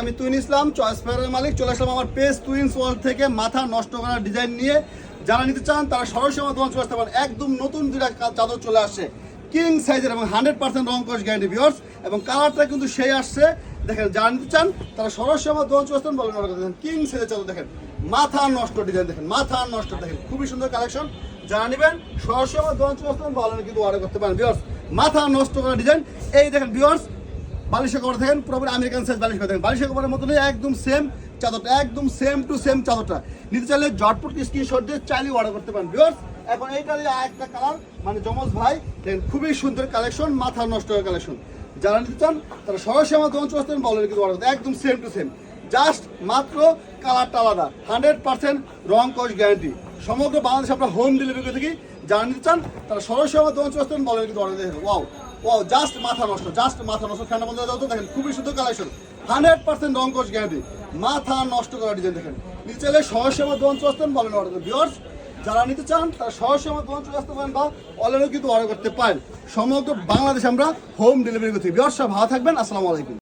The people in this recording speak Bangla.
আমি তুইন ইসলাম চয়েস ফেয়ারের মালিক, চলে আসলাম আমার পেজ টুইন্স ওয়ার্ল্ড থেকে, মাথা নষ্ট করার ডিজাইন নিয়ে। যারা নিতে চান, তারা সরাসরি আমার দোকান চলে আসতে পারেন। একদম নতুন দুটা চাদর চলে আসছে কিং সাইজের এবং হান্ড্রেড পার্সেন্ট রং কস গ্যারান্টি ভিওর্স এবং কালারটা কিন্তু সেই আসছে। দেখেন, যারা নিতে চান, তারা সরাসরি আমার দোকান চলে আসতেন বলেন অর্ডার কিং সাইজের চাদর দেখেন। মাথা নষ্ট ডিজাইন দেখেন, মাথা নষ্ট দেখেন। খুবই সুন্দর কালেকশন যারা নেবেন, সরাসরি আমার দোকান চলে আসতেন বলেন, কিন্তু অর্ডার করতে পারেন ভিওর্স মাথা নষ্ট করা ডিজাইন এই দেখেন ভিওর্স বালিশের কভার দেখেন পুরোপুরি আমেরিকান সাইজ বালিশ করে দেখেন বালিশের কভারের মতনই একদম সেম চাদরটা, একদম সেম টু সেম চাদরটা। নিতে চাইলে জটপট স্ক্রিনশট দিয়ে চাইলে অর্ডার করতে পারেন। ভিউয়ার্স এখন এইটার একটা কালার মানে জমজ ভাই, দেখেন খুবই সুন্দর কালেকশন মাথা নষ্ট হওয়ার কালেকশন যারা নিতে চান, তারা সরাসরি আমার দোকান চলে আসতেন বলেন কিন্তু অর্ডার একদম সেম টু সেম জাস্ট মাত্র কালারটা আলাদা। হান্ড্রেড পার্সেন্ট রং কস গ্যারান্টি সমগ্র বাংলাদেশে আমরা হোম ডেলিভারি করে থাকি। যারা নিতে চান, তারা সরাসরি আমার দোকান চলে আসতেন বলেন কিন্তু অর্ডার দেখেন ওয়াও ওয়াও জাস্ট মাথা নষ্ট জাস্ট মাথা নষ্ট। ঠান্ডা বন্ধ যাও দেখেন, খুবই সুন্দর কালেকশন হান্ড্রেড পার্সেন্ট রং কোর্স গ্যারান্টি মাথা নষ্ট করা ডিজাইন দেখেন। নিচে চাইলে সহজে আমার দোকান চলে আসতেন, বলেন অর্ডার ভিওর্স যারা নিতে চান, তারা সহজে আমার দোকান আসতে পারেন বা অনলাইনেও কিন্তু অর্ডার করতে পারেন। সমগ্র বাংলাদেশে আমরা হোম ডেলিভারি করছি। ভিওর্স সব ভালো থাকবেন, আসসালামু আলাইকুম।